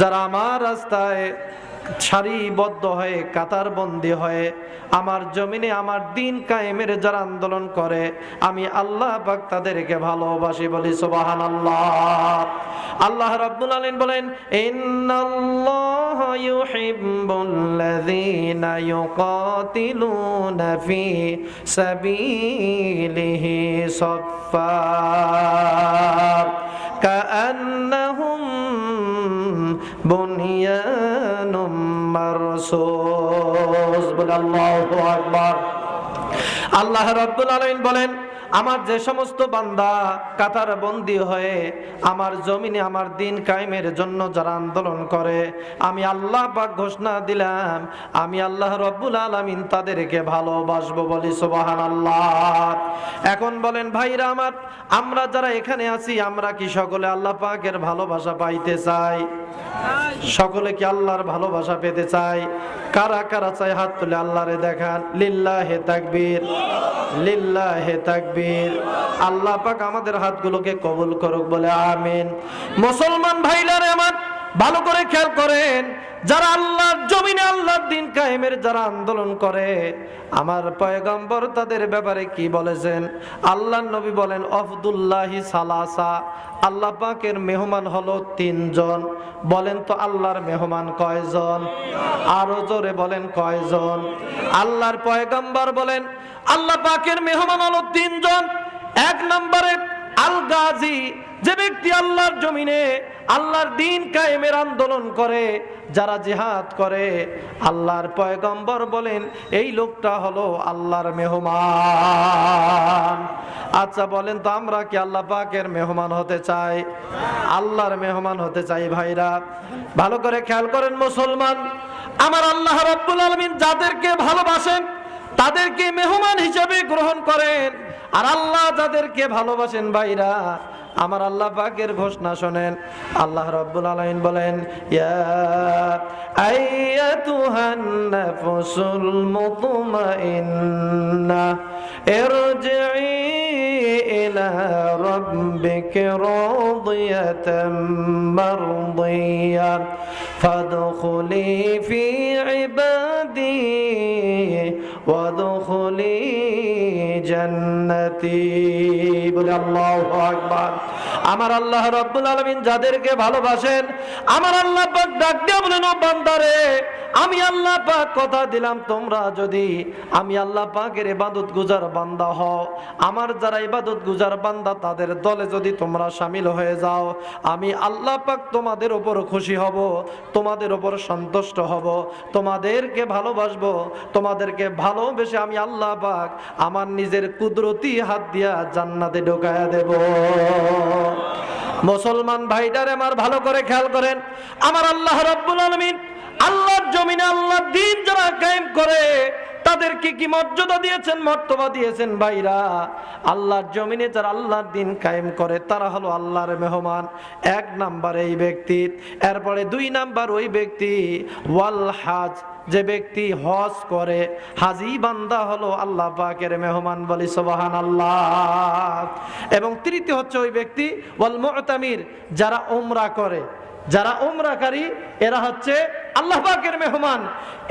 যারা আমার রাস্তায় সারিবদ্ধ হয়ে কাতার বন্দি হয়ে আমার জমিনে আমার দিন কায়েমের যারা আন্দোলন করে, আমি আল্লাহ পাক তাদেরকে ভালোবাসি বলি সুবাহান আল্লাহ আল্লাহ রাব্বুল আলামিন বলেন, ইন্নাল্লাহ ইউহিব্বুল্লাযীনা ইউকাতিলুনা ফি সাবিলিহি সাফফা কাআন্নাহুম বলে আল্লাহু রাব্বুল আলামিন বলেন আমার যে সমস্ত বান্দা কাতার বন্দি হয়ে আমার জমিনে আমার দিন কায়েমের জন্য যারা আন্দোলন করে, আমি আল্লাহ পাক ঘোষণা দিলাম, আমি আল্লাহ রব্বুল আলামিন তাদেরকে ভালোবাসবো বলি আল্লাহ এখন বলেন, ভাইরা আমার, আমরা যারা এখানে আছি, আমরা কি সকলে আল্লাহ পাকের ভালোবাসা পাইতে চাই? সকলে কি আল্লাহর ভালোবাসা পেতে চাই? কারা কারা চাই হাত তুলে আল্লাহরে দেখান? লিল্লাহে তাকবীর। লিল্লাহে তাকবীর। আল্লাহ পাক আমাদের হাতগুলোকে কবুল করুক বলে আমিন। মুসলমান ভাইলারে আমার, ভালো করে খেয়াল করেন। যারা আল্লাহর জমিনে আল্লাহর দিন কায়েমের যারা আন্দোলন করে, আমার পয়গম্বর তাদের ব্যাপারে কি বলেছেন? আল্লাহ নবী বলেন অফদুল্লাহি সালাসা। আল্লাহ পাকের মেহমান হলো তিনজন। বলেন তো আল্লাহর মেহমান কয়জন? আরও জোরে বলেন কয়জন? আল্লাহর পয়গম্বর বলেন, আল্লাহ পাকের মেহমান হলো তিনজন। এক নম্বরে আল গাজী, যে ব্যক্তি আল্লাহর জমিনে আল্লাহর দিন কায়েমের আন্দোলন করে, যারা জেহাদ করে, আল্লাহর পয়গম্বর বলেন, এই লোকটা হলো আল্লাহর মেহমান। আচ্ছা বলেন তো আমরা কি আল্লাহ পাকের মেহমান হতে চাই? আল্লাহর মেহমান হতে চাই ভাইরা। ভালো করে খেয়াল করেন, মুসলমান। আমার আল্লাহ রাব্বুল আলামিন যাদেরকে ভালোবাসেন, তাদেরকে মেহমান হিসেবে গ্রহণ করেন। আর আল্লাহ যাদেরকে ভালোবাসেন ভাইরা আমার আল্লাহ পাকের ঘোষণা শোনেন। আল্লাহ রাব্বুল আলামিন বলেন, ইয়া আইয়াতুহান নাফসুল মুতমাইন্না ইরজিই ইলা রাব্বিকি রাদিয়াতাম মারদিয়া ফাদখুলি ফি ইবাদি ওয়াদখুলি জান্নাতি। বলে, আল্লাহু আকবার। আমার আল্লাহ রাব্বুল আলামিন যাদেরকে ভালোবাসেন, আমার আল্লাহ পাক ডাক দিয়ে বলেন, ও বান্দারে আমি আল্লাহ পাক কথা দিলাম, তোমরা যদি আমি আল্লাহ পাকের ইবাদত গুজার বান্দা হও, আমার যারা ইবাদত গুজার বান্দা, তাদের দলে যদি তোমরা শামিল হয়ে যাও, আমি আল্লাহ পাক তোমাদের উপর খুশি হব, তোমাদের উপর সন্তুষ্ট হব, তোমাদেরকে ভালোবাসবো, তোমাদেরকে ভালোবেসে আমি আল্লাহ পাক আমার নিজের কুদরতি হাত দিয়া জান্নাতে ঢোকায়া দেব। মুসলমান ভাইটারে আমার ভালো করে খেয়াল করেন। আমার আল্লাহ রব্বুল আলমিন আল্লাহর জমিনে আল্লাহর দিন যারা কায়েম করে তাদেরকে কি মর্যাদা দিয়েছেন, মর্তবা দিয়েছেন ভাইরা? আল্লাহর জমিনে যারা আল্লাহর দিন কায়েম করে, তারা হলো আল্লাহর মেহমান। এক নাম্বার এই ব্যক্তি। এরপরে দুই নাম্বার ওই ব্যক্তি। ওয়াল হাজ যে ব্যক্তি হজ করে, হাজি বান্দা হলো আল্লাহ পাকের মেহমান বলি সোবাহান আল্লাহ এবং তৃতীয় হচ্ছে ওই ব্যক্তি, ওয়াল মুতামির, যারা উমরা করে। যারা উমরাকারী, এরা হচ্ছে আল্লাহ পাকের মেহমান।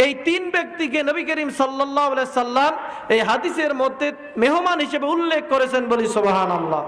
এই তিন ব্যক্তিকে নবী করিম আলাইহি সাল্লাম এই হাদিসের মধ্যে মেহমান হিসেবে উল্লেখ করেছেন বলি সুবহানাল্লাহ।